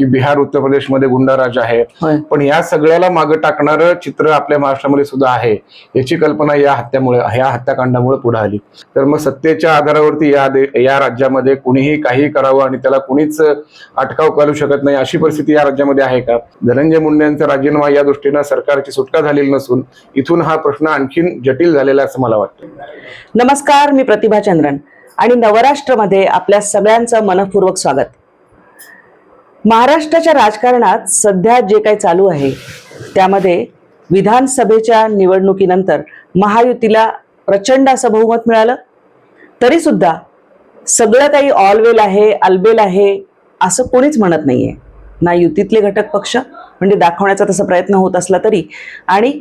की बिहार उत्तर प्रदेशमध्ये गुंडाराज आहे. पण या सगळ्याला मागं टाकणारं चित्र आपल्या महाराष्ट्रामध्ये सुद्धा आहे. याची कल्पना या हत्यामुळे ह्या हत्याकांडामुळे पुढे आली. तर मग सत्तेच्या आधारावरती या दे- या राज्यामध्ये कुणीही काही करावं आणि त्याला कुणीच अटकाव करू शकत नाही अशी परिस्थिती या राज्यामध्ये आहे का? धनंजय मुंडे यांचा राजीनामा या दृष्टीनं सरकारची सुटका झालेली नसून इथून हा प्रश्न आणखीन जटिल झालेला असं मला वाटतं. नमस्कार मी प्रतिभा चंद्रन आणि नवराष्ट्रमध्ये आपल्या सगळ्यांचं मनपूर्वक स्वागत. महाराष्ट्राच्या राजकारणात सध्या जे काही चालू आहे त्यामध्ये विधानसभेच्या निवडणुकीनंतर महायुतीला प्रचंड असं बहुमत मिळालं. तरी सुद्धा सगळं काही ऑलवेल आहे अलबेल आहे असं कोणीच म्हणत नाहीये. ना युतीतले घटक पक्ष म्हणजे दाखवण्याचा तसा प्रयत्न होत असला तरी. आणि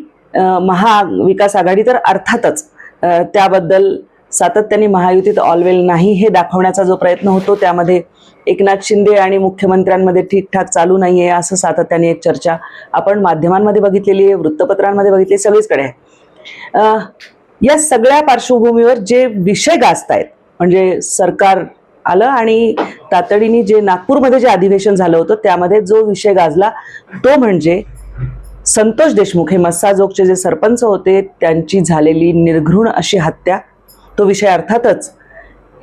महाविकास आघाडी तर अर्थातच त्याबद्दल सातत्याने महायुतीत ऑलवेल नाही हे दाखवण्याचा जो प्रयत्न होतो त्यामध्ये एकनाथ शिंदे आणि मुख्यमंत्र्यांमध्ये ठीकठाक चालू नाहीये असं सातत्याने एक चर्चा आपण माध्यमांमध्ये बघितलेली आहे वृत्तपत्रांमध्ये बघितली सगळीचकडे आहे. या सगळ्या पार्श्वभूमीवर जे विषय गाजतायत म्हणजे सरकार आलं आणि तातडीने जे नागपूरमध्ये जे अधिवेशन झालं होतं त्यामध्ये जो विषय गाजला तो म्हणजे संतोष देशमुख हे मस्साजोगचे जे सरपंच होते त्यांची झालेली निर्घृण अशी हत्या तो विषय अर्थातच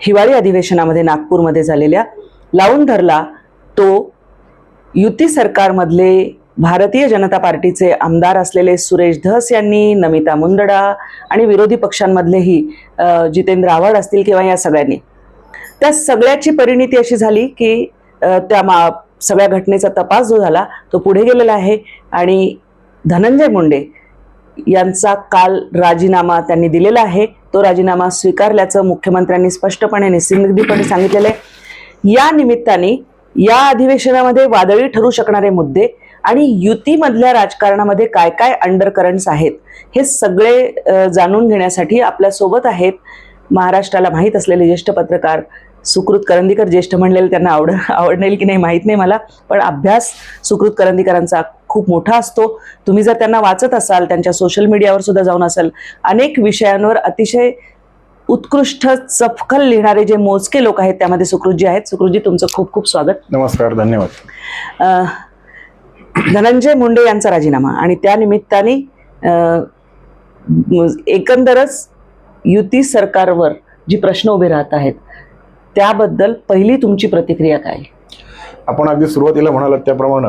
हिवाळी अधिवेशनामध्ये नागपूरमध्ये झालेल्या लावून धरला तो युती सरकारमधले भारतीय जनता पार्टीचे आमदार असलेले सुरेश धस यांनी नमिता मुंदडा आणि विरोधी पक्षांमधलेही जितेंद्र आव्हाड असतील किंवा या सगळ्यांनी. त्या सगळ्याची परिणिती अशी झाली की त्या मा सगळ्या घटनेचा तपास जो झाला तो पुढे गेलेला आहे आणि धनंजय मुंडे यांचा काल राजीनामा त्यांनी दिलेला आहे. तो राजीनामा स्वीकारल्याचं मुख्यमंत्र्यांनी स्पष्टपणे निस्सिंगपणे सांगितलेलं आहे. या निमित्ताने या अधिवेशनामध्ये वादळी ठरू शकणारे मुद्दे आणि युतीमधल्या राजकारणामध्ये काय काय अंडर करंट्स आहेत हे सगळे जाणून घेण्यासाठी आपल्यासोबत आहेत महाराष्ट्राला माहीत असलेले ज्येष्ठ पत्रकार सुकृत करंदीकर. ज्येष्ठ म्हणलेले त्यांना आवड आवडेल की नाही माहीत नाही मला पण अभ्यास सुकृत करंदीकरांचा खूप मोठा असतो. तुम्ही जर त्यांना वाचत असाल त्यांच्या सोशल मीडियावर सुद्धा जाऊन असाल अनेक विषयांवर अतिशय उत्कृष्ट चपखल लिहिणारे जे मोजके लोक आहेत त्यामध्ये सुकृतजी आहेत. सुकृतजी तुमचं खूप खूप स्वागत. नमस्कार धन्यवाद. धनंजय मुंडे यांचा राजीनामा आणि त्या निमित्ताने एकंदरच युती सरकारवर जी प्रश्न उभे राहत आहेत त्याबद्दल पहिली तुमची प्रतिक्रिया काय? आपण अगदी सुरुवातीला म्हणालात त्याप्रमाणे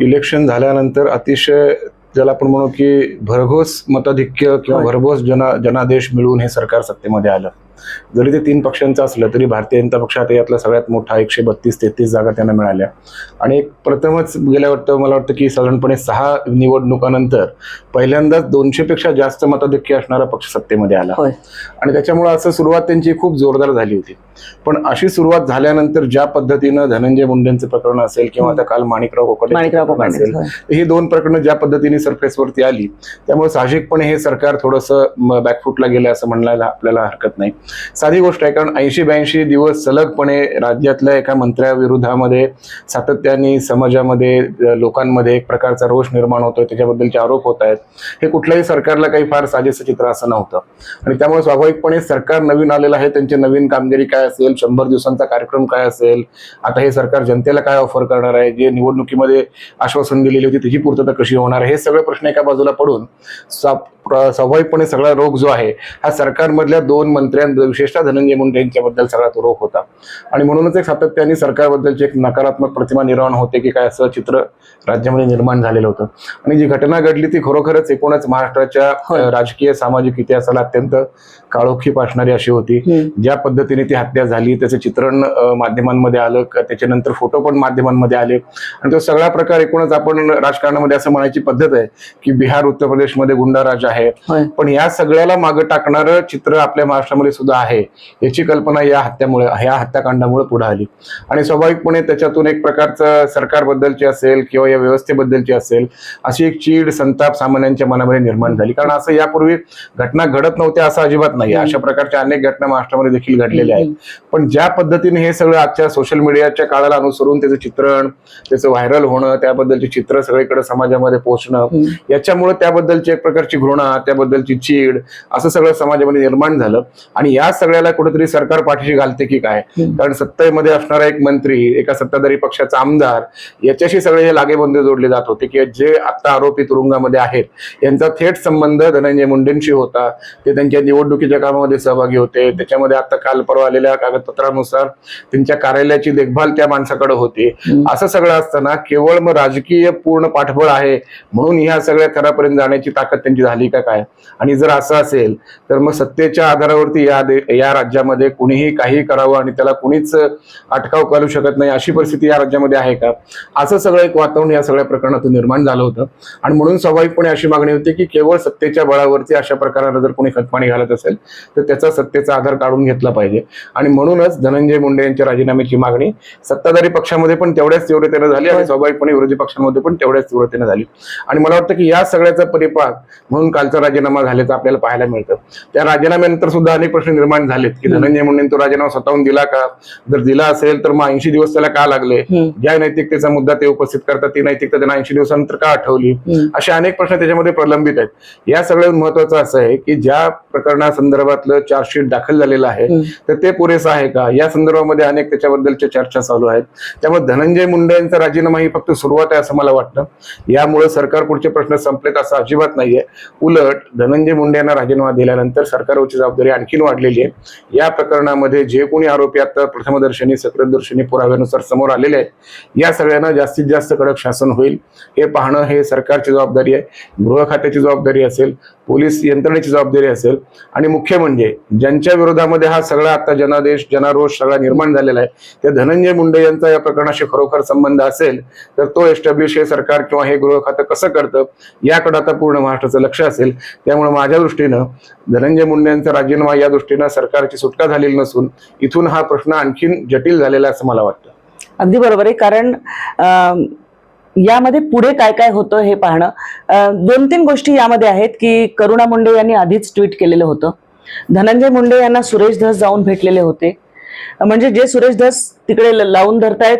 इलेक्शन झाल्यानंतर अतिशय ज्याला आपण म्हणू की भरघोस मताधिक्य किंवा. भरघोस जना जनादेश मिळून हे सरकार सत्तेमध्ये आलं. जरी ते तीन पक्षांचं असलं तरी भारतीय जनता पक्षात यातला सगळ्यात मोठा एकशे बत्तीस तेहतीस जागा त्यांना मिळाल्या. आणि एक प्रथमच गेल्या वाटतं मला वाटतं की साधारणपणे सहा निवडणुकानंतर पहिल्यांदाच दोनशे पेक्षा जास्त मताधिक्य असणारा पक्ष सत्तेमध्ये आला. आणि त्याच्यामुळे असं सुरुवात त्यांची खूप जोरदार झाली होती. पण अशी सुरुवात झाल्यानंतर ज्या पद्धतीनं धनंजय मुंडेंचं प्रकरण असेल किंवा आता काल माणिकराव कोकाटे असेल. ही दोन प्रकरणं ज्या पद्धतीने सरफेसवरती आली त्यामुळे साहजिकपणे हे सरकार थोडंसं बॅकफुटला गेलं असं म्हणायला आपल्याला हरकत नाही. साधी गोष्ट आहे कारण ऐंशी ब्याऐंशी दिवस सलगपणे राज्यातल्या एका मंत्र्याविरोधामध्ये सातत्याने समाजामध्ये लोकांमध्ये एक प्रकारचा रोष निर्माण होतोय त्याच्याबद्दलचे आरोप होत आहेत. हे कुठल्याही सरकारला काही फार साजेसं चित्र असं नव्हतं. आणि त्यामुळे स्वाभाविकपणे सरकार नवीन आलेलं आहे त्यांची नवीन कामगिरी काय असेल? शंभर दिवसांचा कार्यक्रम काय असेल? आता हे सरकार जनतेला काय ऑफर करणार आहे? जे निवडणुकीमध्ये आश्वासन दिलेली होती त्याची पूर्तता कशी होणार आहे? हे सगळे प्रश्न एका बाजूला पडून सा- स्वाभाविकपणे सगळा रोग जो आहे हा सरकारमधल्या दोन मंत्र्यांबद्दल विशेषतः धनंजय मुंडे यांच्याबद्दल सगळा तो रोग होता. आणि म्हणूनच एक सातत्याने सरकारबद्दलची एक नकारात्मक प्रतिमा निर्माण होते की काय असं चित्र राज्यामध्ये निर्माण झालेलं होतं. आणि जी घटना घडली ती खरोखरच एकूणच महाराष्ट्राच्या राजकीय सामाजिक इतिहासाला अत्यंत काळोखी असणारी अशी होती. ज्या पद्धतीने ती हत्या झाली त्याचं चित्रण माध्यमांमध्ये आलं त्याच्यानंतर फोटो पण माध्यमांमध्ये आले. आणि तो सगळा प्रकार एकूणच आपण राजकारणामध्ये असं म्हणायची पद्धत आहे की बिहार उत्तर प्रदेशमध्ये गुंडाराज आहे. पण या सगळ्याला मागं टाकणारं चित्र आपल्या महाराष्ट्रामध्ये सुद्धा आहे. याची कल्पना या हत्यामुळे या हत्याकांडामुळे पुढे आली. आणि स्वाभाविकपणे त्याच्यातून एक प्रकारचं सरकारबद्दलची असेल किंवा या व्यवस्थेबद्दलची असेल अशी एक चीड संताप सामान्यांच्या मनामध्ये निर्माण झाली. कारण असं यापूर्वी घटना घडत नव्हत्या असं अजिबात नाही अशा प्रकारच्या अनेक घटना महाराष्ट्रामध्ये देखील घडलेल्या आहेत. पण ज्या पद्धतीने हे सगळं आजच्या सोशल मीडियाच्या काळाला अनुसरून त्याचं चित्रण त्याचं व्हायरल होणं त्याबद्दलचे चित्र सगळीकडे समाजामध्ये पोहोचणं. याच्यामुळे त्याबद्दलची एक प्रकारची घृणा भावना त्याबद्दलची चीड असं सगळं समाजामध्ये निर्माण झालं. आणि या सगळ्याला कुठेतरी सरकार पाठीशी घालते की काय. कारण सत्तेमध्ये असणारा एक मंत्री एका सत्ताधारी पक्षाचा आमदार याच्याशी सगळे हे लागेबंधे जोडले जात होते की जे आता आरोपी तुरुंगामध्ये आहेत यांचा थेट संबंध धनंजय मुंडेंशी होता. ते त्यांच्या निवडणुकीच्या कामामध्ये सहभागी होते. त्याच्यामध्ये आता काल परवा आलेल्या कागदपत्रानुसार त्यांच्या कार्यालयाची देखभाल त्या माणसाकडे होती. असं सगळं असताना केवळ मग राजकीय पूर्ण पाठबळ आहे म्हणून ह्या सगळ्या थरापर्यंत जाण्याची ताकद त्यांची झाली का काय? आणि जर असं असेल तर मग सत्तेच्या आधारावरती या दे- या राज्यामध्ये कुणीही काही करावं आणि त्याला कुणीच अटकाव करू शकत नाही अशी परिस्थिती या राज्यामध्ये आहे का? असं सगळं एक वातावरण या सगळ्या प्रकरणातून निर्माण झालं होतं. आणि म्हणून स्वाभाविकपणे अशी मागणी होती की केवळ सत्तेच्या बळावरती अशा प्रकारानं जर कोणी खतपाणी घालत असेल तर त्याचा सत्तेचा आधार काढून घेतला पाहिजे. आणि म्हणूनच धनंजय मुंडे यांच्या राजीनाम्याची मागणी सत्ताधारी पक्षामध्ये पण तेवढ्याच तीव्रतेनं झाली आणि स्वाभाविकपणे विरोधी पक्षांमध्ये पण तेवढ्याच तीव्रतेनं झाली. आणि मला वाटतं की या सगळ्याचा परिपाक म्हणून कालचा राजीनामा झाल्याचं आपल्याला पाहायला मिळतं. त्या राजीनाम्यानंतर सुद्धा अनेक प्रश्न निर्माण झालेत. की धनंजय मुंडेंनी तो राजीनामा स्वतःहून दिला का? जर दिला असेल तर मग ऐंशी दिवस त्याला का लागले. ज्या नैतिकतेचा मुद्दा ते उपस्थित करतात ती नैतिकता त्यांना ऐंशी दिवसानंतर का आठवली. असे अनेक प्रश्न त्याच्यामध्ये प्रलंबित आहेत. या सगळ्यात महत्वाचं असं आहे की ज्या प्रकरणासंदर्भातलं चार्जशीट दाखल झालेलं आहे. तर ते पुरेसं आहे का? या संदर्भामध्ये अनेक त्याच्याबद्दलच्या चर्चा चालू आहेत. त्यामुळे धनंजय मुंडे यांचा राजीनामा ही फक्त सुरुवात आहे असं मला वाटतं. यामुळे सरकार पुढचे प्रश्न संपलेत असं अजिबात नाहीये. उलट धनंजय मुंडे यांना राजीनामा दिल्यानंतर सरकारवरची जबाबदारी आणखीन वाढलेली आहे. या प्रकरणामध्ये जे कोणी आरोपी आता प्रथमदर्शनी सक्रदर्शनी पुराव्यानुसार समोर आलेले आहेत या सगळ्यांना जास्तीत जास्त कडक शासन होईल. हे पाहणं हे सरकारची जबाबदारी आहे. गृह खात्याची जबाबदारी असेल पोलीस यंत्रणेची जबाबदारी असेल. आणि मुख्य म्हणजे ज्यांच्या विरोधामध्ये हा सगळा आता जनादेश जनारोष सगळा निर्माण झालेला आहे त्या धनंजय मुंडे यांचा या प्रकरणाशी खरोखर संबंध असेल तर तो एस्टॅब्लिश हे सरकार किंवा हे गृह खातं कसं करतं याकडे आता पूर्ण महाराष्ट्राचं लक्ष असेल. त्यामुळे माझ्या दृष्टीनं धनंजय मुंडे यांचा राजीनामा या दृष्टीनं सरकारची सुटका झालेली नसून इथून हा प्रश्न आणखीन जटिल झालेला असं मला वाटतं. अगदी बरोबर आहे. कारण अं, यामध्ये पुढे काय काय होतं हे पाहणं दोन तीन गोष्टी यामध्ये आहेत की करुणा मुंडे यांनी आधीच ट्विट केलेलं होतं. धनंजय मुंडे यांना सुरेश धस जाऊन भेटलेले होते. म्हणजे जे सुरेश धस तिकडे लावून धरतायत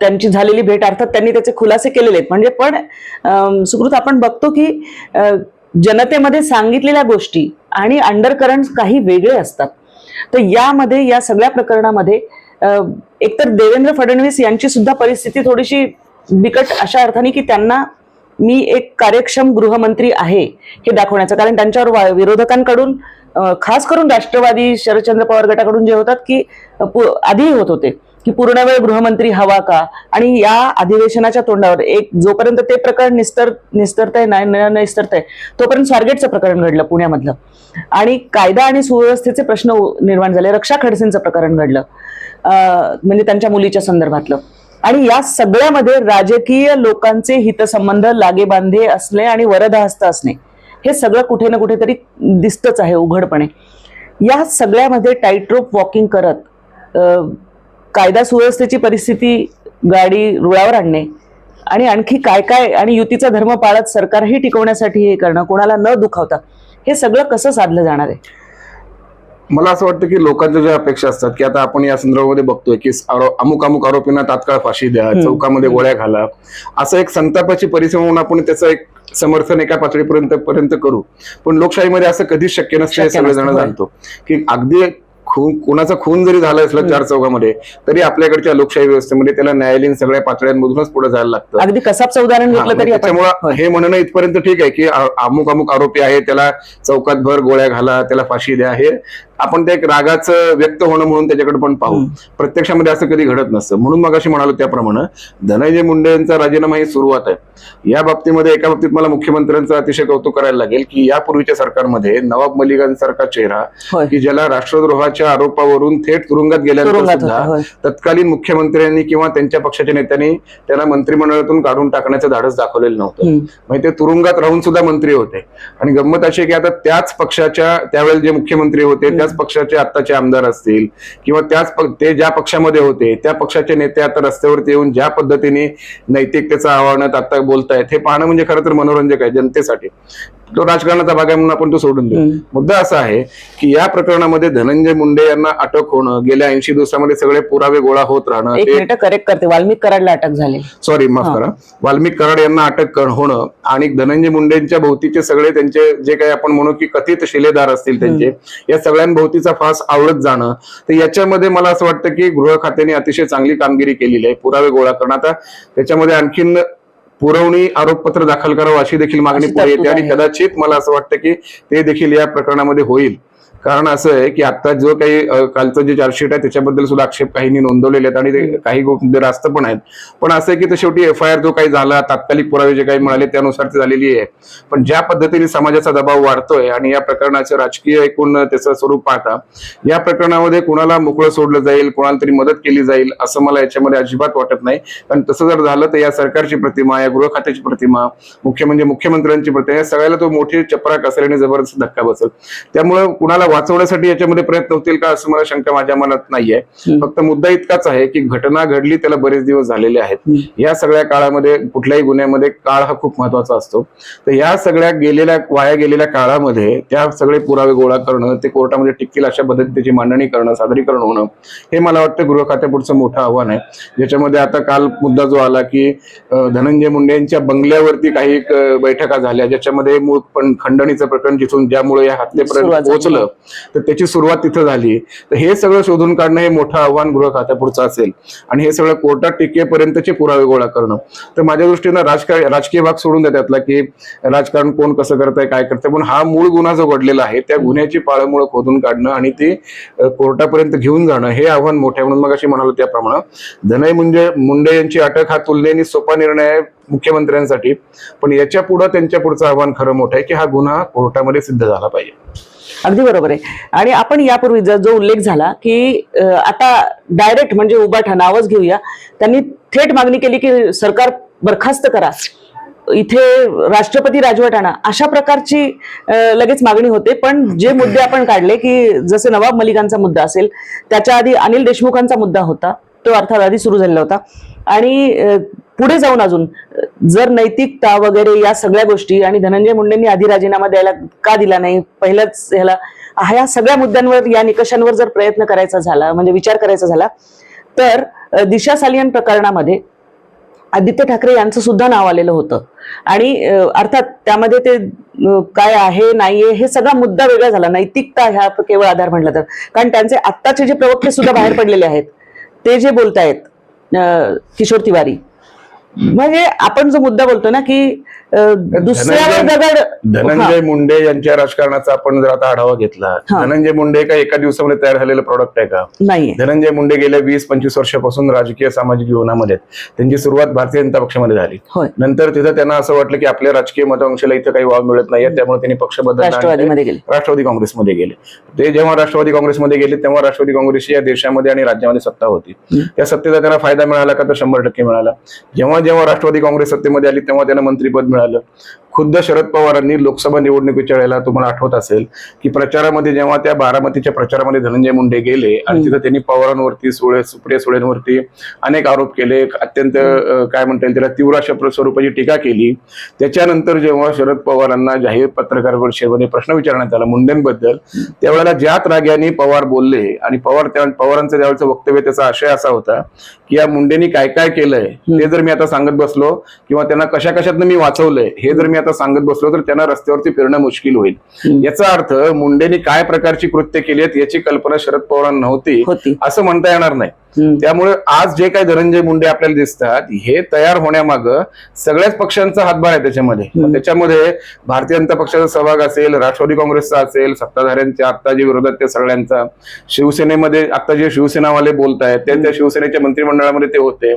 त्यांची झालेली भेट अर्थात त्यांनी त्याचे खुलासे केलेले आहेत. म्हणजे पण सुकृत आपण बघतो की जनतेमध्ये सांगितलेल्या गोष्टी आणि अंडरकरंट काही वेगळे असतात. तर यामध्ये या सगळ्या प्रकरणामध्ये एकतर देवेंद्र फडणवीस यांची सुद्धा परिस्थिती थोडीशी बिकट अशा अर्थाने की त्यांना मी एक कार्यक्षम गृहमंत्री आहे हे दाखवण्याचं. कारण त्यांच्यावर वा- विरोधकांकडून खास करून राष्ट्रवादी शरदचंद्र पवार गटाकडून जे होतात की पु- आधीही होत होते. की पूर्णवेळ गृहमंत्री हवा का? आणि या अधिवेशनाच्या तोंडावर एक जोपर्यंत ते प्रकरण निस्तर निस्तरताय नाही न तोपर्यंत स्वारगेटचं प्रकरण घडलं पुण्यामधलं. आणि कायदा आणि सुव्यवस्थेचे प्रश्न निर्माण झाले. रक्षा खडसेंचं प्रकरण घडलं. म्हणजे त्यांच्या मुलीच्या संदर्भातलं. आणि या सगळ्यामध्ये राजकीय लोकांचे हितसंबंध लागेबांधे असणे आणि वरदहस्त असणे हे सगळं कुठे ना कुठेतरी दिसतच आहे उघडपणे. या सगळ्यामध्ये टाईट रोप वॉकिंग करत कायदा सुव्यवस्थेची परिस्थिती गाडी रुळावर आणणे आणि आणखी काय काय आणि युतीचा धर्म पाळत सरकारही टिकवण्यासाठी हे करणं कोणाला न दुखावता हे सगळं कसं साधलं जाणार आहे? मला असं वाटतं की लोकांच्या ज्या अपेक्षा असतात की आता आपण या संदर्भामध्ये बघतोय की अमुक अमुक आरोपींना तात्काळ फाशी द्या. चौकामध्ये गोळ्या घाला. असं एक संतापाची परिसर म्हणून आपण त्याचं एक समर्थन एका पातळीपर्यंत पर्यंत करू. पण लोकशाहीमध्ये असं कधीच शक्य नसतं हे सगळेजण. जाणतो. की अगदी खून कोणाचा खून जरी झाला असला चार चौकामध्ये तरी आपल्याकडच्या लोकशाही व्यवस्थेमध्ये त्याला न्यायालयीन सगळ्या पातळ्यांमधूनच पुढे जायला लागतं. अगदी कसाबचं उदाहरण हा, घेतलं तरी आपण त्याच्यामुळं हे. म्हणणं इथपर्यंत ठीक आहे की अमुक अमुक आरोपी आहे त्याला चौकात भर गोळ्या घाला त्याला फाशी द्या हे आपण ते एक रागाचं व्यक्त होणं म्हणून त्याच्याकडे पण पाहू. प्रत्यक्षामध्ये असं कधी घडत नसतं. म्हणून मग अशी म्हणालो त्याप्रमाणे धनंजय मुंडे यांचा राजीनामा ही सुरुवात आहे. या बाबतीमध्ये एका बाबतीत मला मुख्यमंत्र्यांचं अतिशय कौतुक करायला लागेल की यापूर्वीच्या सरकारमध्ये नवाब मलिकांसारखा चेहरा की ज्याला राष्ट्रद्रोहाच्या आरोपावरून थेट तुरुंगात गेल्यानंतर सुद्धा तत्कालीन मुख्यमंत्र्यांनी किंवा त्यांच्या पक्षाच्या नेत्यांनी त्याला मंत्रिमंडळातून काढून टाकण्याचं धाडस दाखवलेलं नव्हतं. म्हणजे ते तुरुंगात राहून सुद्धा मंत्री होते. आणि गंमत अशी की आता त्याच पक्षाच्या त्यावेळेला जे मुख्यमंत्री होते त्याच पक्षाचे आत्ताचे आमदार असतील किंवा त्याच ते ज्या पक्षामध्ये होते त्या पक्षाचे नेते आता रस्त्यावरती येऊन ज्या पद्धतीने नैतिकतेचं आव्हानात आता बोलतायत हे पाहणं म्हणजे खरं तर मनोरंजक आहे जनतेसाठी. तो राजकारणाचा भाग आहे म्हणून आपण तो सोडून देऊ. मुद्दा असा आहे की या प्रकरणामध्ये धनंजय मुंडे यांना अटक होणं गेल्या ऐंशी दिवसामध्ये सगळे पुरावे गोळा होत राहणं एक ते मिनिट करेक्ट करते. वाल्मिक कराडला अटक झाली. सॉरी माफ करा. वाल्मिक कराड यांना अटक होणं आणि धनंजय मुंडेंच्या भोवतीचे सगळे त्यांचे जे काही आपण म्हणू की कथित शिलेदार असतील त्यांचे या सगळ्यांभोवतीचा फास आवडत जाणं तर याच्यामध्ये मला असं वाटतं की गृह खात्याने अतिशय चांगली कामगिरी केलेली आहे. पुरावे गोळा करणं. आता त्याच्यामध्ये आणखीन पुरवणी आरोपपत्र दाखल करावं अशी देखील मागणी पुढे येते आणि. कदाचित मला असं वाटतं की ते देखील या प्रकरणामध्ये होईल कारण असं आहे की आता जो काही कालचं जे चार्जशीट आहे त्याच्याबद्दल सुद्धा आक्षेप काहींनी नोंदवलेले आहेत आणि ते काही मुद्दे रास्त पण आहेत. पण असं आहे की ते शेवटी एफ आय आर जो काही झाला तात्कालिक पुरावे जे काही मिळाले त्यानुसार ती झालेली आहे. पण ज्या पद्धतीने समाजाचा दबाव वाढतोय आणि या प्रकरणाचं राजकीय एकूण त्याचं स्वरूप पाहता या प्रकरणामध्ये कुणाला मोकळं सोडलं जाईल कुणाला तरी मदत केली जाईल असं मला याच्यामध्ये अजिबात वाटत नाही. कारण तसं जर झालं तर या सरकारची प्रतिमा या गृह खात्याची प्रतिमा मुख्य म्हणजे मुख्यमंत्र्यांची प्रतिमा या सगळ्याला तो मोठी चपराक असेल आणि जबरदस्त धक्का बसेल. त्यामुळे कुणाला वाचवण्यासाठी याच्यामध्ये प्रयत्न होतील का असं मला शंका माझ्या मनात नाहीये. फक्त मुद्दा इतकाच आहे की घटना घडली त्याला बरेच दिवस झालेले आहेत. या सगळ्या काळामध्ये कुठल्याही गुन्ह्यामध्ये काळ हा खूप महत्त्वाचा असतो तर या सगळ्या गेलेल्या वाया गेलेल्या काळामध्ये त्या सगळे पुरावे गोळा करणं ते कोर्टामध्ये टिकतील अशा पद्धतीने त्याची मांडणी करणं सादरीकरण होणं हे मला वाटतं गृह खात्यापुढचं मोठं आव्हान आहे ज्याच्यामध्ये आता काल मुद्दा जो आला की धनंजय मुंडे यांच्या बंगल्यावरती काही बैठका झाल्या ज्याच्यामध्ये मूळ पण खंडणीचं प्रकरण जिथून ज्यामुळे या हत्येपर्यंत. पोहोचलं तर त्याची सुरुवात तिथं झाली. तर हे सगळं शोधून काढणं हे मोठं आव्हान गृह खात्यापुढचं असेल. आणि हे सगळं कोर्टात टिकेपर्यंतचे पुरावे गोळा करणं. तर माझ्या दृष्टीनं राजकारण राजकीय भाग सोडून द्या त्यातला की राजकारण कोण कसं करतंय काय करतंय. पण हा मूळ गुन्हा जो घडलेला आहे त्या गुन्ह्याची पाळमुळं खोदून काढणं आणि ते कोर्टापर्यंत घेऊन जाणं हे आव्हान मोठं आहे म्हणून मग अशी म्हणालो त्याप्रमाणे. धनय म्हणजे मुंडे यांची अटक हा तुलनेने सोपा निर्णय आहे मुख्यमंत्र्यांसाठी. पण याच्या पुढं त्यांच्या पुढचं आव्हान खरं मोठं आहे की हा गुन्हा कोर्टामध्ये सिद्ध झाला पाहिजे. अगदी बरोबर आहे. आणि आपण यापूर्वी जर जो उल्लेख झाला की आता डायरेक्ट म्हणजे उबाठा नावच घेऊया. त्यांनी थेट मागणी केली की सरकार बरखास्त करा. इथे राष्ट्रपती राजवट आणा. अशा प्रकारची लगेच मागणी होते. पण जे मुद्दे आपण काढले की जसे नवाब मलिकांचा मुद्दा असेल त्याच्या आधी अनिल देशमुखांचा मुद्दा होता. तो अर्थात आधी सुरू झालेला होता. आणि पुढे जाऊन अजून जर नैतिकता वगैरे या सगळ्या गोष्टी आणि धनंजय मुंडेंनी आधी राजीनामा द्यायला का दिला नाही? पहिल्याच ह्याला ह्या सगळ्या मुद्द्यांवर या निकषांवर जर प्रयत्न करायचा झाला म्हणजे विचार करायचा झाला तर दिशा सालियन प्रकरणामध्ये आदित्य ठाकरे यांचं सुद्धा नाव आलेलं होतं. आणि अर्थात त्यामध्ये ते काय आहे नाहीये हे सगळा मुद्दा वेगळा झाला. नैतिकता ह्या केवळ आधार म्हटलं तर. कारण त्यांचे आत्ताचे जे प्रवक्ते सुद्धा बाहेर पडलेले आहेत ते जे बोलतायत किशोर तिवारी म्हणजे आपण जो मुद्दा बोलतो ना की दुसऱ्यावर धनंजय- दगड धनंजय मुंडे यांच्या राजकारणाचा आपण जर आता आढावा घेतला. धनंजय मुंडे का एका दिवसामध्ये तयार झालेलं प्रॉडक्ट आहे का? नाहीये. धनंजय मुंडे गेल्या वीस पंचवीस वर्षापासून राजकीय सामाजिक जीवनामध्ये. त्यांची सुरुवात भारतीय जनता पक्षामध्ये झाली. नंतर तिथं त्यांना असं वाटलं की आपल्या राजकीय मतवंशाला इथं काही वाव मिळत नाहीये त्यामुळे त्यांनी पक्ष गेले. राष्ट्रवादी काँग्रेसमध्ये गेले. ते जेव्हा राष्ट्रवादी काँग्रेसमध्ये गेले तेव्हा राष्ट्रवादी काँग्रेसची या देशामध्ये आणि राज्यामध्ये सत्ता होती. त्या सत्तेचा त्यांना फायदा मिळाला का? तर शंभर टक्के मिळाला. जेव्हा जेव्हा राष्ट्रवादी काँग्रेस सत्तेमध्ये आली तेव्हा त्यांना मंत्रीपद मिळालं. खुद्द शरद पवारांनी लोकसभा निवडणुकीच्या वेळेला तुम्हाला आठवत असेल की प्रचारामध्ये जेव्हा त्या बारामतीच्या प्रचारामध्ये धनंजय मुंडे गेले आणि. तिथं त्यांनी पवारांवरती सुळे सुप्रिया सुळेंवरती अनेक आरोप केले अत्यंत काय म्हणता येईल त्याला तीव्र अशा स्वरूपाची टीका केली. त्याच्यानंतर जेव्हा शरद पवारांना जाहीर पत्रकार परिषदेमध्ये प्रश्न विचारण्यात आला मुंडेंबद्दल त्यावेळेला ज्या राग्याने पवार बोलले आणि पवार त्या पवारांचं त्यावेळेचं वक्तव्य त्याचा आशय असा होता की या मुंडेंनी काय काय केलंय ते जर मी आता सांगत बसलो किंवा त्यांना कशा कशातनं मी वाचवलंय हे जर मी आता सांगत बसलो तर त्यांना रस्त्यावरती फिरणं मुश्किल होईल. याचा अर्थ मुंडेंनी काय प्रकारची कृत्य केली आहेत याची कल्पना शरद पवारांना नव्हती होती असं म्हणता येणार नाही. त्यामुळे आज जे काही धनंजय मुंडे आपल्याला दिसतात हे तयार होण्यामाग सगळ्याच पक्षांचा हातभार आहे त्याच्यामध्ये. त्याच्यामध्ये भारतीय जनता पक्षाचा सहभाग असेल राष्ट्रवादी काँग्रेसचा असेल सत्ताधाऱ्यांच्या आता जे विरोधात त्या सगळ्यांचा. शिवसेनेमध्ये आता जे शिवसेनावाले बोलत आहेत ते त्या शिवसेनेच्या मंत्रिमंडळामध्ये ते होते.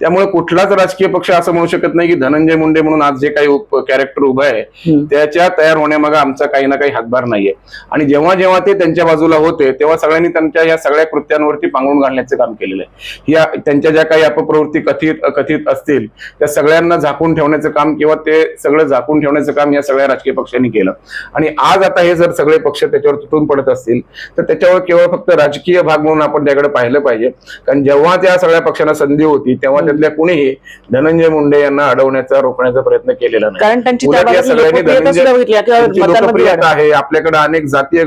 त्यामुळे कुठलाच राजकीय पक्ष असं म्हणू शकत नाही की धनंजय मुंडे म्हणून आज जे काही कॅरेक्टर उभं आहे. त्याच्या तयार होण्यामागे आमचा काही ना काही हातभार नाहीये. आणि जेव्हा जेव्हा ते त्यांच्या बाजूला होते तेव्हा सगळ्यांनी त्यांच्या या सगळ्या कृत्यांवरती पांगून घालण्याचे काम केलेलं आहे. या त्यांच्या ज्या काही अपप्रवृत्ती कथित अकथित असतील त्या सगळ्यांना झाकून ठेवण्याचं काम किंवा ते सगळं झाकून ठेवण्याचं काम या सगळ्या राजकीय पक्षांनी केलं. आणि आज आता हे जर सगळे पक्ष त्याच्यावर तुटून पडत असतील तर त्याच्यावर केवळ फक्त राजकीय भाग म्हणून आपण त्याकडे पाहिलं पाहिजे. कारण जेव्हा त्या सगळ्या पक्षांना संधी होती तेव्हा त्यातल्या कुणीही धनंजय मुंडे यांना अडवण्याचा रोखण्याचा प्रयत्न केलेला नाही. कारण त्यांची सगळ्यांनी धनंजय लोकप्रियता. आहे. आपल्याकडे अनेक जातीय.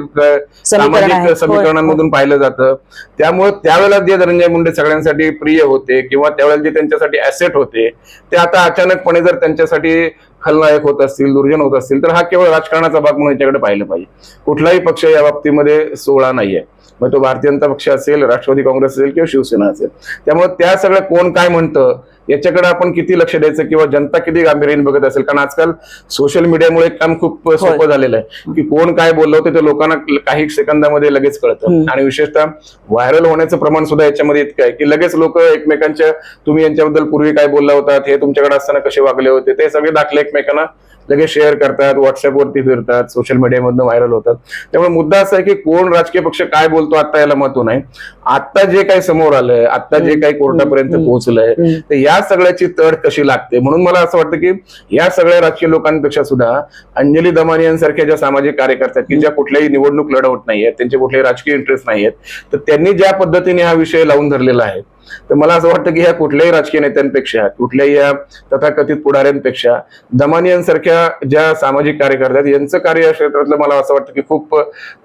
सामाजिक. समीकरणांमधून पाहिलं जातं. त्यामुळे त्यावेळेला जे धनंजय मुंडे सगळ्यांसाठी प्रिय होते किंवा त्यावेळेला जे त्यांच्यासाठी ऍसेट होते ते आता अचानकपणे जर त्यांच्यासाठी खलनायक होत असतील दुर्जन होत असतील तर हा केवळ राजकारणाचा भाग म्हणून याच्याकडे पाहिलं पाहिजे. कुठलाही पक्ष या बाबतीमध्ये सोहळा नाहीये. मग तो भारतीय जनता पक्ष असेल राष्ट्रवादी काँग्रेस असेल किंवा शिवसेना असेल. त्यामुळे त्या सगळ्या कोण काय म्हणतं याच्याकडे आपण किती लक्ष द्यायचं किंवा जनता किती गांभीर्याने बघत असेल? कारण आजकाल सोशल मीडियामुळे एक काम खूप सोपं झालेलं आहे. की कोण काय बोललं होतं ते लोकांना काही सेकंदामध्ये लगेच कळतं. आणि विशेषतः व्हायरल होण्याचं प्रमाण सुद्धा याच्यामध्ये इतकं आहे की लगेच लोक एकमेकांच्या तुम्ही यांच्याबद्दल पूर्वी काय बोलला होतात हे तुमच्याकडे असताना कसे वागले होते ते सगळे दाखले एकमेकांना. लगेच शेअर करतात व्हॉट्सअपवरती फिरतात सोशल मीडियामधून व्हायरल होतात त्यामुळे मुद्दा असा आहे की कोण राजकीय पक्ष काय बोलतो आता याला महत्त्व नाही आता जे काही समोर आलंय आता जे काही कोर्टापर्यंत. पोहोचलंय. तर या सगळ्याची तड कशी लागते म्हणून मला असं वाटतं की या सगळ्या राजकीय लोकांपेक्षा सुद्धा अंजली दमानी यांसारख्या ज्या सामाजिक कार्यकर्त्या की ज्या कुठल्याही निवडणूक लढवत नाहीयेत त्यांचे कुठलेही राजकीय इंटरेस्ट नाहीयेत तर त्यांनी ज्या पद्धतीने हा विषय लावून धरलेला आहे तर मला असं वाटतं की ह्या कुठल्याही राजकीय नेत्यांपेक्षा कुठल्याही या तथाकथित पुढाऱ्यांपेक्षा दमानियांसारख्या ज्या सामाजिक कार्यकर्त्या यांचं कार्य या क्षेत्रातलं मला असं वाटतं की खूप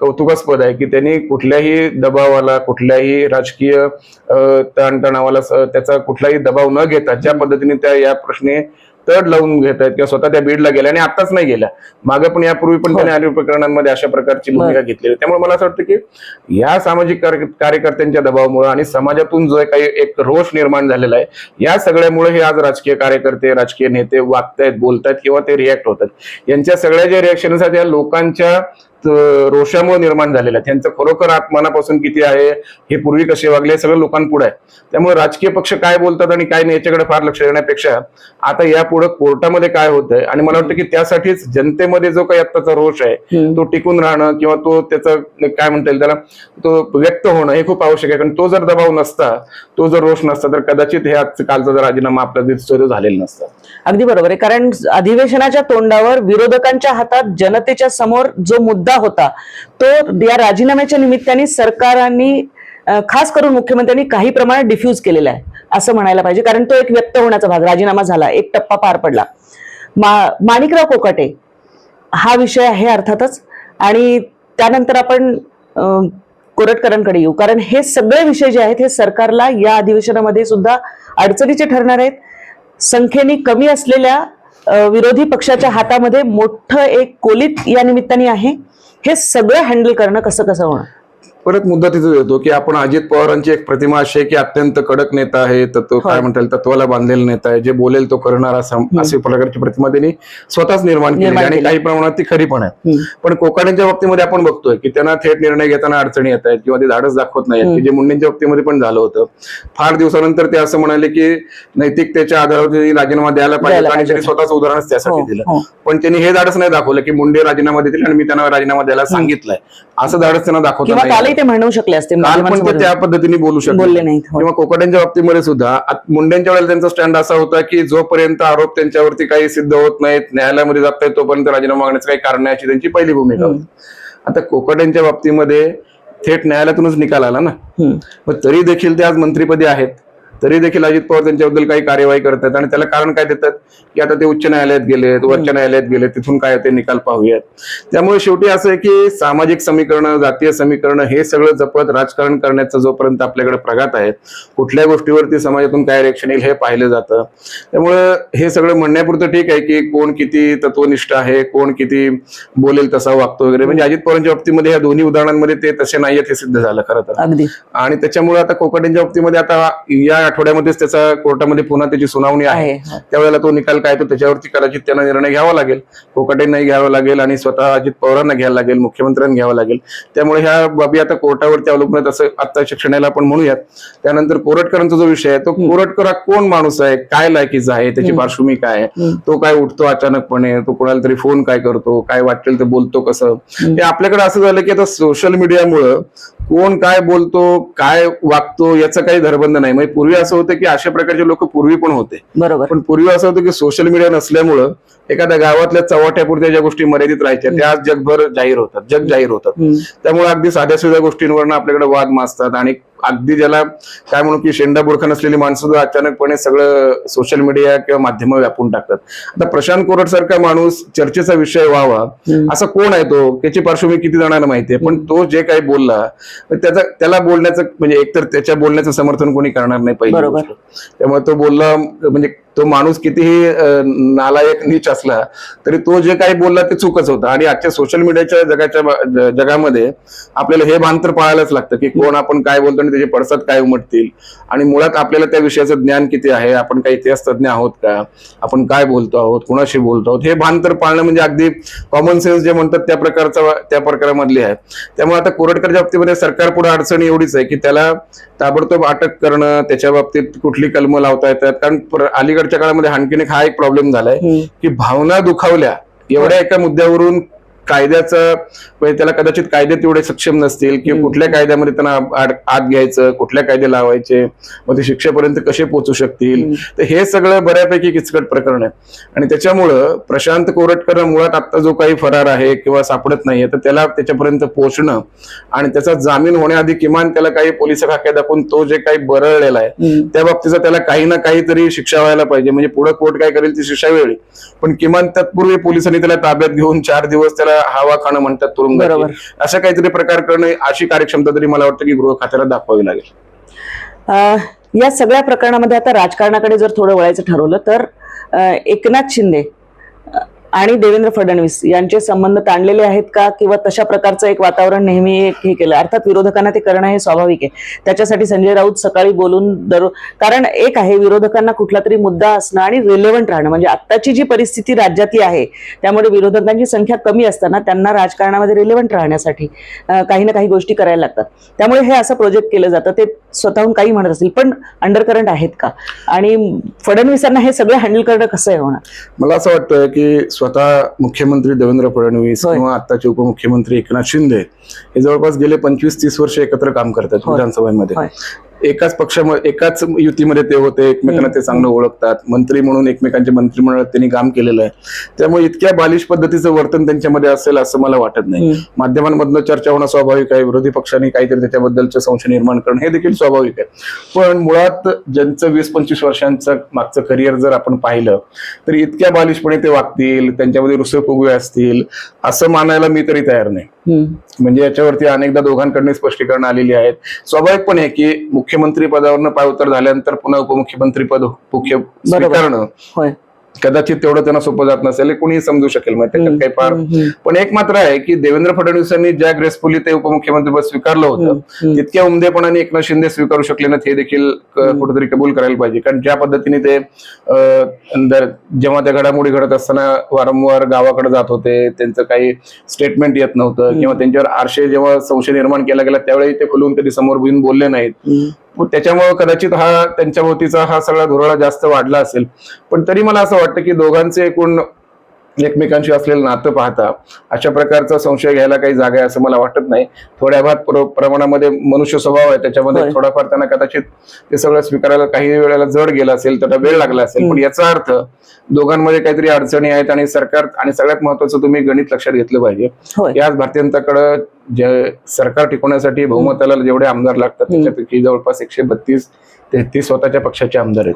कौतुकास्पद आहे की त्यांनी कुठल्याही दबावाला कुठल्याही राजकीय ताणतणावाला त्याचा कुठलाही दबाव न घेता ज्या पद्धतीने त्या या प्रश्नी तड लावून घेत आहेत किंवा स्वतः त्या बीडला गेल्या आणि आताच नाही गेल्या. मागे पण यापूर्वी पण त्याने अनेक प्रकरणांमध्ये अशा प्रकारची भूमिका घेतलेली. त्यामुळे मला असं वाटतं की या सामाजिक कार्य- कार्यकर्त्यांच्या दबावामुळे आणि समाजातून जो काही एक रोष निर्माण झालेला आहे या सगळ्यामुळे हे आज राजकीय कार्यकर्ते राजकीय नेते वागतायत बोलतायत किंवा ते रिॲक्ट होतात. यांच्या सगळ्या ज्या रिॲक्शन आहेत या लोकांच्या रोषामुळे निर्माण झालेल्या आहेत. त्यांचं खरोखर आत्मनापासून किती आहे हे पूर्वी कसे वागले सगळं लोकांपुढे आहे. त्यामुळे राजकीय पक्ष काय बोलतात आणि काय नाही याच्याकडे फार लक्ष देण्यापेक्षा आता यापुढे कोर्टामध्ये काय होतंय आणि मला वाटतं की त्यासाठीच जनतेमध्ये जो काही आत्ताचा रोष आहे. तो टिकून राहणं किंवा तो त्याचं काय म्हणता येईल त्याला तो व्यक्त होणं हे खूप आवश्यक आहे. कारण तो जर दबाव नसता तो जर रोष नसता तर कदाचित हे आज कालचा जर राजीनामा आपल्या दिसतोय झालेला नसता. अगदी बरोबर आहे. कारण अधिवेशनाच्या तोंडावर विरोधकांच्या हातात जनतेच्या समोर जो मुद्दा होता. तो या राजीनाम्याच्या निमित्ताने सरकारांनी खास करून मुख्यमंत्र्यांनी काही प्रमाणात डिफ्यूज केलेला आहे असं म्हणायला पाहिजे. कारण तो एक व्यक्त होण्याचा भाग राजीनामा झाला एक टप्पा पार पडला. मा माणिकराव कोकाटे हा विषय आहे अर्थातच. आणि त्यानंतर आपण कोरटकरांकडे येऊ. कारण हे सगळे विषय जे आहेत हे सरकारला या अधिवेशनामध्ये सुद्धा अडचणीचे ठरणार आहेत. संख्येने कमी असलेल्या विरोधी पक्षाच्या हातामध्ये मोठं एक कोलित या निमित्ताने आहे. हे सगळं हँडल करणं कसं कसं होणार? परत मुद्दा तिथे येतो की आपण अजित पवारांची एक प्रतिमा अशी आहे की अत्यंत कडक नेता आहे तत्व काय होय. म्हणता येईल तत्वाला बांधलेला नेता आहे जे बोलेल तो करणार असा अशी प्रकारची प्रतिमा त्यांनी स्वतःच निर्माण केली आणि. काही प्रमाणात ती खरी पण आहे. पण कोकाड्यांच्या बाबतीमध्ये आपण बघतोय की त्यांना थेट निर्णय घेताना अडचणी येत आहेत किंवा ते धाडस दाखवत नाहीत की जे मुंडेंच्या बाबतीमध्ये पण झालं होतं फार दिवसानंतर ते असं म्हणाले की नैतिकतेच्या आधारावर राजीनामा द्यायला पाहिजे आणि. त्यांनी स्वतःच उदाहरणच त्यासाठी हो, दिलं हो. पण त्यांनी हे धाडस नाही दाखवलं की मुंडे राजीनामा देतील आणि मी त्यांना राजीनामा द्यायला सांगितलंय असं धाडस त्यांना दाखवता ते म्हणू शकले असते काल पण ते. त्या पद्धतीने बोलू शकले बोलले नाहीत, हो. किंवा कोकड्यांच्या बाबतीमध्ये सुद्धा आत- मुंडेंच्या वेळेला त्यांचा स्टँड असा होता की जोपर्यंत आरोप त्यांच्यावरती काही सिद्ध होत नाहीत न्यायालयामध्ये जात आहेत तोपर्यंत राजीनामा मागण्याचं काही कारण नाही अशी त्यांची पहिली भूमिका होती आता कोकड्यांच्या बाबतीमध्ये थेट न्यायालयातूनच निकाल आला ना हम्म. मग तरी देखील ते आज मंत्रीपदी आहेत तरी देखील अजित पवार त्यांच्याबद्दल काही कार्यवाही करतात आणि त्याला कारण काय देतात? की आता ते उच्च न्यायालयात गेलेत वरच्या न्यायालयात गेले तिथून काय ते निकाल पाहूयात. त्यामुळे शेवटी असं आहे की सामाजिक समीकरणं जातीय समीकरणं हे सगळं जपत राजकारण करण्याचं जोपर्यंत आपल्याकडे प्रघात आहेत कुठल्या गोष्टीवरती समाजातून काय रिएक्शन येईल हे पाहिलं जातं. त्यामुळे हे सगळं म्हणण्यापुरतं ठीक आहे की कोण किती तत्वनिष्ठ आहे कोण किती बोलेल तसा वागतो वगैरे. म्हणजे अजित पवारांच्या बाबतीमध्ये या दोन्ही उदाहरणांमध्ये ते तसे नाहीयेत हे सिद्ध झालं खरं तर. आणि त्याच्यामुळे आता कोकटेंच्या बाबतीमध्ये आता या आठवड्यामध्येच त्याचा कोर्टामध्ये पुन्हा त्याची सुनावणी आहे. त्यावेळेला तो निकाल काय तो त्याच्यावरती कदाचित त्यांना निर्णय घ्यावा लागेल. कोकाटेंनाही घ्यावा लागेल आणि स्वतः अजित पवारांना घ्यायला लागेल मुख्यमंत्र्यांना घ्यावं लागेल. त्यामुळे ह्या बाबी आता कोर्टावरती अवलंबून असं आता शिक्षणाला आपण म्हणूयात. त्यानंतर कोरटकरांचा जो विषय आहे तो कोरटकर हा कोण माणूस आहे काय लायकीचा आहे त्याची पार्श्वभूमी काय आहे. तो काय उठतो अचानकपणे तो कोणाला तरी फोन काय करतो काय वाटेल ते बोलतो कसं? हे आपल्याकडे असं झालं की आता सोशल मीडियामुळं कोण काय बोलतो काय वागतो याचं काही धरबंध नाही. म्हणजे पूर्वी असं होतं की अशा प्रकारचे लोक पूर्वी पण होते. बरोबर. पण पूर्वी असं होतं की सोशल मीडिया नसल्यामुळं एखाद्या गावातल्या चव्हाट्यापुरत्या ज्या गोष्टी मर्यादित राहायच्या त्या आज जगभर जाहीर होतात जग जाहीर होतात. त्यामुळे अगदी साध्या सुध्या गोष्टींवरनं आपल्याकडे वाद माजतात आणि अगदी ज्याला काय म्हणू की शेंडा बुरखा नसलेली माणसं अचानकपणे सगळं सोशल मीडिया किंवा माध्यम व्यापून टाकतात आता प्रशांत कोरट सारखा माणूस चर्चेचा विषय व्हावा. असं कोण आहे तो त्याची पार्श्वभूमी किती जणांना माहिती आहे पण तो जे काही बोलला त्याचा त्याला बोलण्याचं म्हणजे एकतर त्याच्या बोलण्याचं समर्थन कोणी करणार नाही. गोष्ट. त्यामुळे तो बोलला म्हणजे तो माणूस कितीही नालायक नीच असला तरी तो जे काही बोलला ते चुकच होतं. आणि आजच्या सोशल मीडियाच्या जगाच्या जगामध्ये आपल्याला हे भान तर पाळायलाच लागतं की कोण आपण काय बोलतो आणि त्याचे पडसाद काय उमटतील. आणि मुळात आपल्याला त्या विषयाचं ज्ञान किती आहे? आपण काही इतिहास तज्ज्ञ आहोत का? आपण काय बोलतो आहोत? कुणाशी बोलतो आहोत? हे भान तर पाळणं म्हणजे अगदी कॉमन सेन्स जे म्हणतात त्या प्रकारचा त्या प्रकारामधली आहे. त्यामुळे आता कोरटकरच्या बाबतीमध्ये सरकार पुढे अडचण एवढीच आहे की त्याला ताबडतोब अटक करणं त्याच्या बाबतीत कुठली कलमं लावता येतात? कारण अलीकडे अलीकडच्या काळामध्ये आणखीन एक हा एक प्रॉब्लेम झालाय. की भावना दुखावल्या एवढ्या एका मुद्द्यावरून कायद्याचं म्हणजे त्याला कदाचित कायदे तेवढे सक्षम नसतील की हम्म. कुठल्या कायद्यामध्ये त्यांना आत घ्यायचं कुठल्या कायदे लावायचे मग ते शिक्षेपर्यंत कसे पोहोचू शकतील. तर हे सगळं बऱ्यापैकी किचकट प्रकरण आहे आणि त्याच्यामुळं प्रशांत कोरटकर मुळात आता जो काही फरार आहे किंवा सापडत नाहीये तर त्याला त्याच्यापर्यंत पोहोचणं आणि त्याचा जामीन होण्याआधी किमान त्याला काही पोलीस खाक्या दाखवून तो जे काही बरळलेला आहे. त्या बाबतीचा त्याला काही ना काहीतरी शिक्षा व्हायला पाहिजे म्हणजे पुढे कोर्ट काय करेल ती शिक्षा वेळी पण किमान तत्पूर्वी पोलिसांनी त्याला ताब्यात घेऊन चार दिवस त्याला हवा खाणं म्हणतात बरोबर. असं काहीतरी प्रकार करणं अशी कार्यक्षमता तरी मला वाटतं की गृह खात्याला दाखवावी लागेल अं, या सगळ्या प्रकरणामध्ये आता राजकारणाकडे जर थोडं वळायचं ठरवलं तर एकनाथ शिंदे आणि देवेंद्र फडणवीस यांचे संबंध ताणलेले आहेत का? किंवा तशा प्रकारचं एक वातावरण नेहमी एक हे केलं? अर्थात विरोधकांना ते करणं हे स्वाभाविक आहे. त्याच्यासाठी संजय राऊत सकाळी बोलून दर कारण एक आहे विरोधकांना कुठला तरी मुद्दा असणं आणि रिलेव्हंट राहणं. म्हणजे आत्ताची जी परिस्थिती राज्यातली आहे त्यामुळे विरोधकांची संख्या कमी असताना त्यांना राजकारणामध्ये रिलेव्हंट राहण्यासाठी काही ना काही गोष्टी करायला लागतात. त्यामुळे हे असं प्रोजेक्ट केलं जातं. ते स्वतःहून काही म्हणत असतील पण अंडरकरंट आहेत का आणि फडणवीसांना हे सगळं हँडल करणं कसं आहे होणार मला असं वाटतं की स्वतः मुख्यमंत्री देवेंद्र फडणवीस. किंवा आताचे उपमुख्यमंत्री एकनाथ शिंदे हे जवळपास गेले पंचवीस तीस वर्ष एकत्र काम करतात. विधानसभेमध्ये. एकाच पक्षामध्ये एकाच युतीमध्ये ते होते एकमेकांना ते चांगलं ओळखतात. मंत्री म्हणून एकमेकांचे मंत्रिमंडळात त्यांनी काम केलेलं आहे. त्यामुळे इतक्या बालिश पद्धतीचं वर्तन त्यांच्यामध्ये असेल असं मला वाटत नाही. माध्यमांमधनं चर्चा होणं स्वाभाविक आहे. विरोधी पक्षांनी काहीतरी त्याच्याबद्दलचे संशय निर्माण करणं हे देखील स्वाभाविक आहे. पण मुळात ज्यांचं वीस पंचवीस वर्षांचं मागचं करिअर जर आपण पाहिलं तर इतक्या बालिशपणे ते वागतील त्यांच्यामध्ये रुसफुगे असतील असं मानायला मी तरी तयार नाही. म्हणजे याच्यावरती अनेकदा दोघांकडून स्पष्टीकरण आलेली आहेत. स्वाभाविकपणे की मुख्यमंत्री पदावरनं पायउतार झाल्यानंतर पुन्हा उपमुख्यमंत्री पद मुख्य स्वीकारणं. कदाचित तेवढं त्यांना सोपं जात नसेल कुणीही समजू शकेल मग त्याच्यात काही फार. पण एक मात्र आहे की देवेंद्र फडणवीसांनी ज्या ग्रेसफुली ते उपमुख्यमंत्री पद स्वीकारलं होतं. तितक्या उमदेपणाने एकनाथ शिंदे स्वीकारू शकले नाहीत हे देखील कुठेतरी कबूल करायला पाहिजे. कारण ज्या पद्धतीने ते जेव्हा त्या घडामोडी घडत असताना वारंवार गावाकडे जात होते त्यांचं काही स्टेटमेंट येत नव्हतं किंवा त्यांच्यावर आरशे जेव्हा संशय निर्माण केला गेला त्यावेळी ते खुलून कधी समोर येऊन बोलले नाहीत. त्याच्यामुळे कदाचित हा त्यांच्या भोवतीचा हा सगळा धुराळा जास्त वाढला असेल. पण तरी मला असं वाटतं की दोघांचे एकूण एकमेकांशी असलेलं नातं पाहता अशा प्रकारचा संशय घ्यायला काही जागा आहे असं मला वाटत नाही थोड्या प्र- प्रमाणामध्ये मनुष्य स्वभाव आहे त्याच्यामध्ये. थोडाफार त्यांना कदाचित ते सगळं स्वीकारायला काही वेळेला जड गेलं असेल त्याला वेळ लागला असेल पण. याचा अर्थ दोघांमध्ये काहीतरी अडचणी आहेत आणि सरकार आणि सगळ्यात महत्वाचं तुम्ही गणित लक्षात घेतलं पाहिजे याच भारतीय जनताकडं जे सरकार टिकवण्यासाठी बहुमताला जेवढे आमदार लागतात. त्याच्यापैकी जवळपास एकशे बत्तीस तेहतीस स्वतःच्या पक्षाचे आमदार आहेत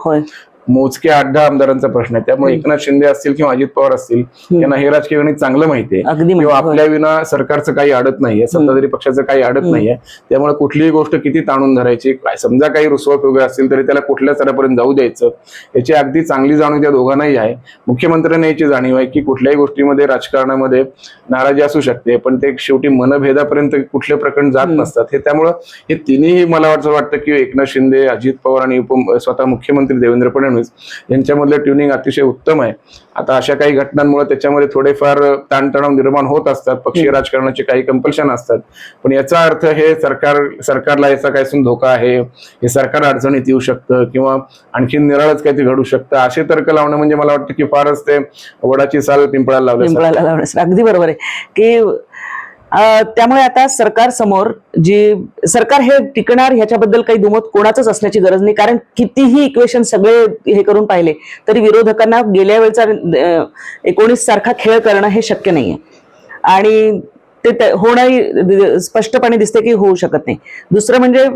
मोजक्या आठ दहा आमदारांचा प्रश्न आहे. त्यामुळे एकनाथ शिंदे असतील किंवा अजित पवार असतील यांना हे राजकीय गणित चांगलं माहिती आहे. अगदी किंवा. आपल्या विना सरकारचं काही अडत नाहीये सत्ताधारी पक्षाचं काही अडत नाहीये. त्यामुळे कुठलीही गोष्ट किती ताणून धरायची काय- समजा काही रुसवत वगैरे असतील तरी त्याला कुठल्या स्तरापर्यंत जाऊ द्यायचं याची अगदी चांगली जाणीव त्या दोघांनाही आहे. मुख्यमंत्र्यांना याची जाणीव आहे की कुठल्याही गोष्टीमध्ये राजकारणामध्ये नाराजी असू शकते पण ते शेवटी मनभेदापर्यंत कुठले प्रकरण जात नसतात. हे त्यामुळं हे तिन्ही मला वाटतं वाटतं की एकनाथ शिंदे अजित पवार आणि उप स्वतः मुख्यमंत्री देवेंद्र फडणवीस यांच्यामधलं ट्युनिंग अतिशय उत्तम आहे. आता अशा काही घटनांमुळे त्याच्यामध्ये थोडेफार ताणतणाव निर्माण होत असतात पक्षीय राजकारणाचे काही कंपल्शन असतात. पण याचा अर्थ हे सरकार सरकारला याचा काय धोका आहे हे सरकार अडचणीत येऊ शकतं किंवा आणखीन निराळच काहीतरी घडू शकतं असे तर्क लावणं म्हणजे मला वाटतं की फारच ते वडाची साल पिंपळाला लावलं अगदी बरोबर आहे. की त्यामुळे आता सरकार समोर जी सरकार हे टिकणार ह्याच्याबद्दल काही दुमत कोणाचंच असण्याची गरज नाही. कारण कितीही इक्वेशन सगळे हे करून पाहिले तरी विरोधकांना गेल्या वेळचा एकोणीस सारखा खेळ करणं हे शक्य नाहीये. आणि ते ते होणंही स्पष्टपणे दिसते की होऊ शकत नाही. दुसरं म्हणजे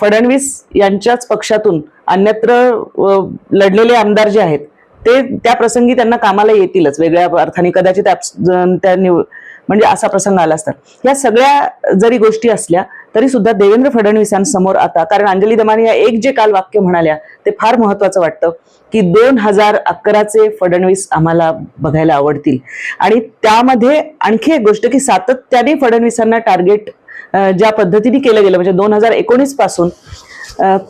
फडणवीस यांच्याच पक्षातून अन्यत्र लढलेले आमदार जे आहेत ते त्या प्रसंगी त्यांना कामाला येतीलच. वेगळ्या अर्थाने कदाचित त्या निव- म्हणजे असा प्रसंग आला असता. या सगळ्या जरी गोष्टी असल्या तरी सुद्धा देवेंद्र फडणवीसांसमोर आता कारण अंजली दमाने या एक जे काल वाक्य म्हणाल्या ते फार महत्वाचं वाटतं की दोन हजार अकराचे फडणवीस आम्हाला बघायला आवडतील. आणि त्यामध्ये आणखी एक गोष्ट की सातत्याने फडणवीसांना टार्गेट ज्या पद्धतीने केलं गेलं म्हणजे दोन हजार एकोणीसपासून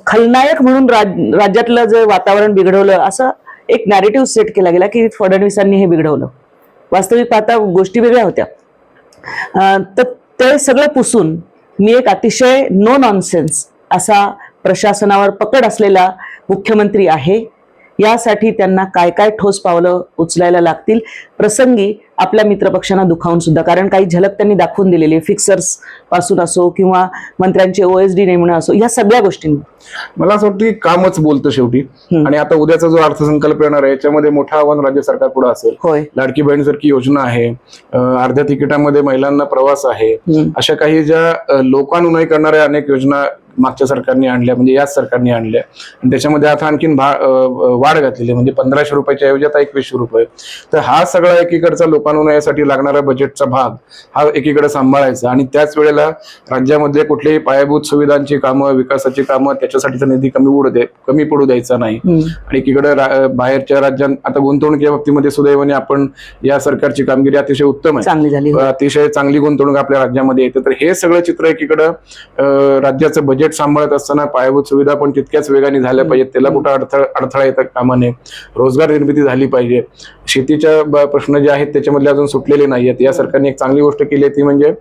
खलनायक म्हणून राज- राज्यातलं जे वातावरण बिघडवलं असं एक नॅरेटिव्ह सेट केला गेला की फडणवीसांनी हे बिघडवलं. वास्तविक पाहता गोष्टी वेगळ्या होत्या. तर ते सगळं पुसून मी एक अतिशय नो नॉनसेन्स असा प्रशासनावर पकड असलेला मुख्यमंत्री आहे. यासाठी त्यांना काय काय ठोस पावलं उचलायला लागतील प्रसंगी आपल्या मित्रपक्षांना दुखावून सुद्धा कारण काही झलक त्यांनी दाखवून दिलेली फिक्सर्सपासून असो किंवा मंत्र्यांचे ओ एस डी नेमणं असो या सगळ्या गोष्टींनी मला असं वाटतं की कामच बोलतं शेवटी. आणि आता उद्याचा जो अर्थसंकल्प येणार आहे याच्यामध्ये मोठं आव्हान राज्य सरकार पुढे असेल. लाडकी बहीण सारखी योजना आहे. अर्ध्या तिकिटामध्ये महिलांना प्रवास आहे. अशा काही ज्या लोकानुनय करणाऱ्या अनेक योजना मागच्या सरकारने आणल्या म्हणजे याच सरकारने आणल्या. आणि त्याच्यामध्ये आता आणखीन वाढ घातलेली आहे. म्हणजे पंधराशे रुपयाच्या ऐवजी आता एकवीसशे रुपये. तर हा सगळा एकीकडचा लोकानुनयासाठी लागणारा बजेटचा भाग हा एकीकडे सांभाळायचा. आणि त्याच वेळेला राज्यामध्ये कुठल्याही पायाभूत सुविधांची कामं विकासाची कामं त्याच्यासाठीचा निधी कमी उडू दे कमी पडू द्यायचा नाही. आणि एकीकडे बाहेरच्या राज्यात आता गुंतवणुकीच्या बाबतीमध्ये सुदैवाने आपण या सरकारची कामगिरी अतिशय उत्तम आहे. चांगली झाली अतिशय चांगली गुंतवणूक आपल्या राज्यामध्ये येते. तर हे सगळं चित्र एकीकडं राज्याचं बजेट सांभाळत असताना पायाभूत सुविधा पण तितक्याच वेगाने झाल्या पाहिजेत. त्याला कुठं अडथळा अडथळा येता कामा नये रोजगार निर्मिती झाली पाहिजे. शेतीच्या प्रश्न जे आहेत त्याच्यामधले अजून सुटलेले नाही आहेत या सरकारने एक चांगली गोष्ट केली आहे ती म्हणजे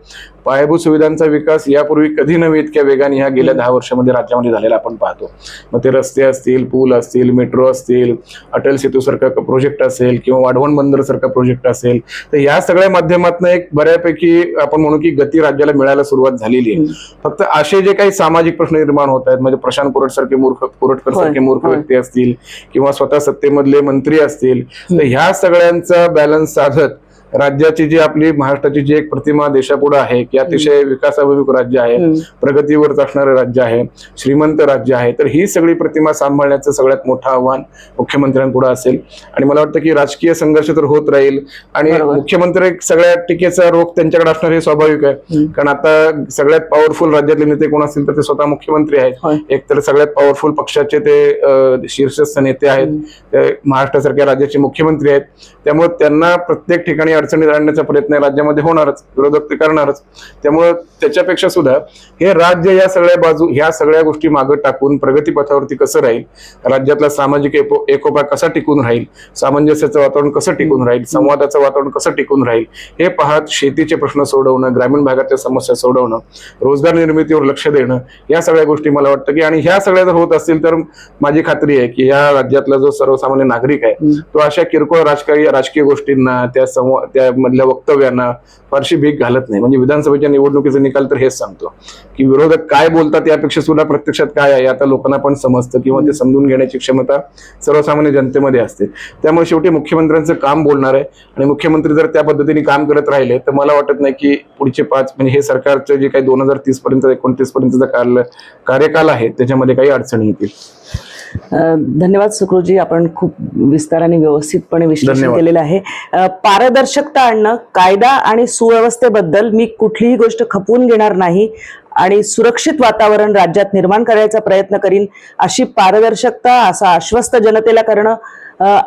पायाभूत सुविधांचा विकास यापूर्वी कधी नव्हे इतक्या वेगाने ह्या गेल्या दहा वर्षामध्ये राज्यामध्ये झालेला आपण पाहतो. मग ते रस्ते असतील पूल असतील मेट्रो असतील अटल सेतू सारखा प्रोजेक्ट असेल किंवा वाढवण बंदर सारखा प्रोजेक्ट असेल तर या सगळ्या माध्यमातून एक बऱ्यापैकी आपण म्हणू की गती राज्याला मिळायला सुरुवात झालेली आहे. फक्त असे जे काही सामाजिक प्रश्न निर्माण होत आहेत म्हणजे प्रशांत कोरट सारखे मूर्ख कोरटकर सारखे मूर्ख. व्यक्ती असतील किंवा स्वतः सत्तेमधले मंत्री असतील तर ह्या सगळ्यांचा बॅलन्स साधत राज्याची जी आपली महाराष्ट्राची जी एक प्रतिमा देशापुढे आहे की अतिशय विकासाभिमुख राज्य आहे हम्म. प्रगतीवर असणारं राज्य आहे श्रीमंत राज्य आहे तर ही सगळी प्रतिमा सांभाळण्याचं सगळ्यात मोठं आव्हान मुख्यमंत्र्यांपुढे असेल आणि मला वाटतं की राजकीय संघर्ष तर होत राहील आणि. मुख्यमंत्री सगळ्या टीकेचा रोख त्यांच्याकडे असणार हे स्वाभाविक आहे. कारण आता सगळ्यात पॉवरफुल राज्यातले नेते कोण असतील तर ते स्वतः मुख्यमंत्री. आहेत एक तर सगळ्यात पॉवरफुल पक्षाचे ते शीर्षस्थ नेते आहेत ते महाराष्ट्रासारख्या राज्याचे मुख्यमंत्री आहेत त्यामुळे त्यांना प्रत्येक ठिकाणी अडचणीत आणण्याचा प्रयत्न राज्यामध्ये होणारच विरोधक ते करणारच. त्यामुळे त्याच्यापेक्षा सुद्धा हे राज्य या सगळ्या बाजू ह्या सगळ्या गोष्टी मागे टाकून प्रगतीपथावरती कसं राहील राज्यातला सामाजिक एकोपा कसा टिकून राहील सामंजस्याचं वातावरण कसं टिकून राहील संवादाचं वातावरण कसं टिकून राहील हे पाहत शेतीचे प्रश्न सोडवणं ग्रामीण भागातल्या समस्या सोडवणं रोजगार निर्मितीवर लक्ष देणं या सगळ्या गोष्टी मला वाटतं की आणि ह्या सगळ्या जर होत असतील तर माझी खात्री आहे की या राज्यातला जो सर्वसामान्य नागरिक आहे तो अशा किरकोळ राजकीय राजकीय गोष्टींना त्या त्यामधल्या वक्तव्यांना फारशी भीक घालत नाही. म्हणजे विधानसभेच्या निवडणुकीचा निकाल तर हेच सांगतो की विरोधक काय बोलतात यापेक्षा सुद्धा प्रत्यक्षात काय आहे आता लोकांना पण समजतं किंवा ते समजून घेण्याची क्षमता सर्वसामान्य जनतेमध्ये असते. त्यामुळे शेवटी मुख्यमंत्र्यांचं काम बोलणार आहे आणि मुख्यमंत्री जर त्या पद्धतीने काम करत राहिले तर मला वाटत नाही की पुढचे पाच म्हणजे हे सरकारचं जे काही दोन हजार तीस पर्यंत एकोणतीस पर्यंतचा काल कार्यकाल आहे त्याच्यामध्ये काही अडचणी येतील. धन्यवाद सुकृजी आपण खूप विस्ताराने व्यवस्थितपणे विश्लेषण. केलेलं आहे पारदर्शकता आणणं कायदा आणि सुव्यवस्थेबद्दल मी कुठलीही गोष्ट खपवून घेणार नाही आणि सुरक्षित वातावरण राज्यात निर्माण करायचा प्रयत्न करीन अशी पारदर्शकता असं आश्वस्त जनतेला करणं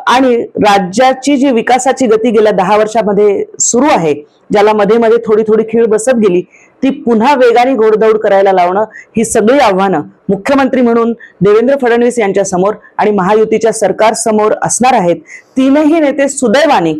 आणि राज्याची जी विकासाची गती गेल्या दहा वर्षामध्ये सुरू आहे ज्याला मध्ये मध्ये थोडी थोडी खीळ बसत गेली ती पुन्हा वेगाने घोडदौड करायला लावणं ही सगळी आव्हानं मुख्यमंत्री म्हणून देवेंद्र फडणवीस यांच्या समोर आणि महायुतीच्या सरकार समोर असणार आहेत. तीनही नेते सुदैवाने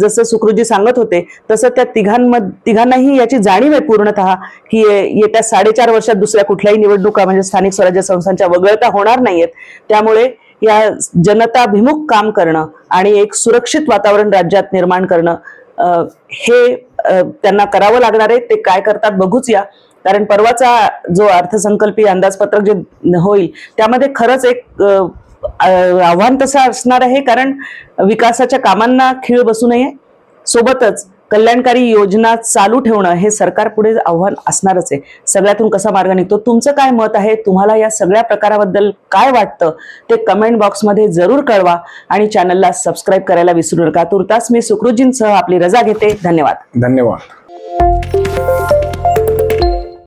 जसं सुकृजी सांगत होते तसं त्या तिघांमध्ये तिघांनाही याची जाणीव आहे पूर्णतः की ये- येत्या साडेचार वर्षात दुसऱ्या कुठल्याही निवडणुका म्हणजे स्थानिक स्वराज्य संस्थांच्या वगळता होणार नाहीयेत. त्यामुळे या जनताभिमुख काम करणं आणि एक सुरक्षित वातावरण राज्यात निर्माण करणं हे त्यांना करावं लागणार आहे ते काय करतात बघूच या. कारण परवाचा जो अर्थसंकल्पीय अंदाजपत्रक जे होईल त्यामध्ये खरंच एक आव्हान तसं असणार आहे कारण विकासाच्या कामांना खीळ बसू नये. सोबतच कल्याणकारी योजना चालू ठेवणं हे सरकार पुढे आव्हान असणारच आहे. सगळ्यातून कसा मार्ग निघतो? तुमचं काय मत आहे? तुम्हाला या सगळ्या प्रकाराबद्दल काय वाटतं? ते कमेंट बॉक्समध्ये जरूर कळवा आणि चॅनलला सबस्क्राईब करायला विसरू नका. तुर्तास मी सुकृतजींसह आपली रजा घेते. धन्यवाद. धन्यवाद.